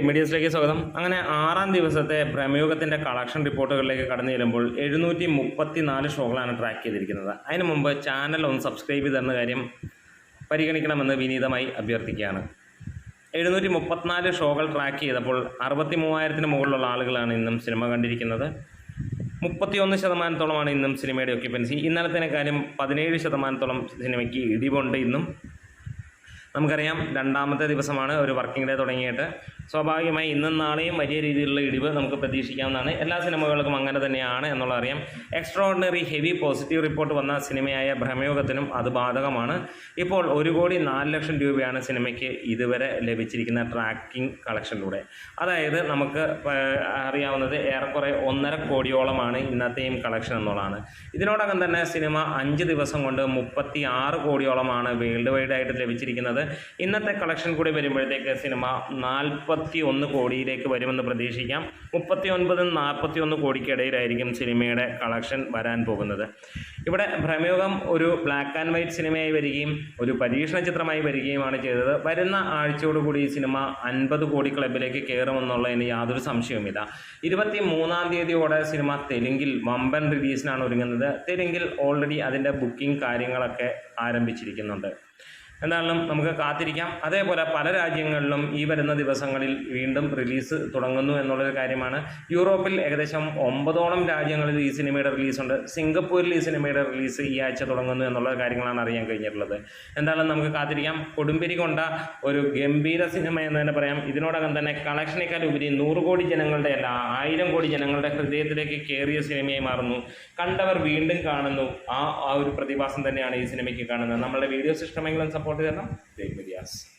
മീഡിയസിലേക്ക് സ്വാഗതം. അങ്ങനെ ആറാം ദിവസത്തെ പ്രമേയോഗത്തിന്റെ കളക്ഷൻ റിപ്പോർട്ടുകളിലേക്ക് കടന്നു ചെല്ലുമ്പോൾ എഴുന്നൂറ്റി മുപ്പത്തി നാല് ഷോകളാണ് ട്രാക്ക് ചെയ്തിരിക്കുന്നത്. അതിനു മുമ്പ് ചാനൽ ഒന്ന് സബ്സ്ക്രൈബ് ചെയ്തെന്ന കാര്യം പരിഗണിക്കണമെന്ന് വിനീതമായി അഭ്യർത്ഥിക്കുകയാണ്. എഴുന്നൂറ്റി മുപ്പത്തിനാല് ഷോകൾ ട്രാക്ക് ചെയ്തപ്പോൾ അറുപത്തി മൂവായിരത്തിന് മുകളിലുള്ള ആളുകളാണ് ഇന്നും സിനിമ കണ്ടിരിക്കുന്നത്. മുപ്പത്തിയൊന്ന് ശതമാനത്തോളമാണ് ഇന്നും സിനിമയുടെ ഒക്യുപ്പൻസി ഇന്നലത്തേക്കാളും പതിനേഴ് ശതമാനത്തോളം സിനിമയ്ക്ക് ഇടിവുണ്ട് ഇന്നും. നമുക്കറിയാം രണ്ടാമത്തെ ദിവസമാണ് ഒരു വർക്കിംഗ് ഡേ തുടങ്ങിയിട്ട്. സ്വാഭാവികമായി ഇന്നും നാളെയും വലിയ രീതിയിലുള്ള ഇടിവ് നമുക്ക് പ്രതീക്ഷിക്കാവുന്നതാണ്. എല്ലാ സിനിമകൾക്കും അങ്ങനെ തന്നെയാണ് എന്നുള്ള അറിയാം. Extraordinary heavy positive report വന്ന സിനിമയായ ഭ്രമയോഗത്തിനും അത് ബാധകമാണ്. ഇപ്പോൾ ഒരു കോടി നാല് ലക്ഷം രൂപയാണ് സിനിമയ്ക്ക് ഇതുവരെ ലഭിച്ചിരിക്കുന്ന ട്രാക്കിംഗ് കളക്ഷനിലൂടെ അതായത് നമുക്ക് അറിയാവുന്നത് ഏറെക്കുറെ ഒന്നര കോടിയോളമാണ് ഇന്നത്തെയും കളക്ഷൻ എന്നുള്ളതാണ്. ഇതിനോടകം തന്നെ സിനിമ അഞ്ച് ദിവസം കൊണ്ട് മുപ്പത്തി ആറ് കോടിയോളമാണ് വേൾഡ് വൈഡ് ആയിട്ട് ലഭിച്ചിരിക്കുന്നത്. ഇന്നത്തെ കളക്ഷൻ കൂടി വരുമ്പോഴത്തേക്ക് സിനിമ നാൽപ്പത്തി ഒന്ന് കോടിയിലേക്ക് വരുമെന്ന് പ്രതീക്ഷിക്കാം. മുപ്പത്തി ഒൻപതും നാൽപ്പത്തി ഒന്ന് കോടിക്കിടയിലായിരിക്കും സിനിമയുടെ കളക്ഷൻ വരാൻ പോകുന്നത്. ഇവിടെ ഭ്രമയോഗം ഒരു ബ്ലാക്ക് ആൻഡ് വൈറ്റ് സിനിമയായി വരികയും ഒരു പരീക്ഷണ ചിത്രമായി വരികയുമാണ് ചെയ്തത്. വരുന്ന ആഴ്ചയോടുകൂടി ഈ സിനിമ അൻപത് കോടി ക്ലബിലേക്ക് കയറുമെന്നുള്ളതിന് യാതൊരു സംശയവുമില്ല. ഇരുപത്തി മൂന്നാം തീയതിയോടെ സിനിമ തെലുങ്കിൽ വമ്പൻ റിലീസിനാണ് ഒരുങ്ങുന്നത്. തെലുങ്കിൽ ഓൾറെഡി അതിന്റെ ബുക്കിംഗ് കാര്യങ്ങളൊക്കെ ആരംഭിച്ചിരിക്കുന്നുണ്ട്. എന്തായാലും നമുക്ക് കാത്തിരിക്കാം. അതേപോലെ പല രാജ്യങ്ങളിലും ഈ വരുന്ന ദിവസങ്ങളിൽ വീണ്ടും റിലീസ് തുടങ്ങുന്നു എന്നുള്ളൊരു കാര്യമാണ്. യൂറോപ്പിൽ ഏകദേശം ഒമ്പതോളം രാജ്യങ്ങളിൽ ഈ സിനിമയുടെ റിലീസുണ്ട്. സിംഗപ്പൂരിൽ ഈ സിനിമയുടെ റിലീസ് ഈ ആഴ്ച തുടങ്ങുന്നു എന്നുള്ള കാര്യങ്ങളാണ് അറിയാൻ കഴിഞ്ഞിട്ടുള്ളത്. എന്തായാലും നമുക്ക് കാത്തിരിക്കാം. കൊടുമ്പിരി കൊണ്ട ഒരു ഗംഭീര സിനിമ എന്ന് തന്നെ പറയാം. ഇതിനോടകം തന്നെ കളക്ഷനേക്കാൾ ഉപരി നൂറ് കോടി ജനങ്ങളുടെ അല്ല ആയിരം കോടി ജനങ്ങളുടെ ഹൃദയത്തിലേക്ക് കയറിയ സിനിമയായി മാറുന്നു. കണ്ടവർ വീണ്ടും കാണുന്നു. ആ ആ ഒരു പ്രതിഭാസം തന്നെയാണ് ഈ സിനിമയ്ക്ക് കാണുന്നത്. നമ്മളുടെ videos ഇഷ്ടമെങ്കിലും support what is the name? The.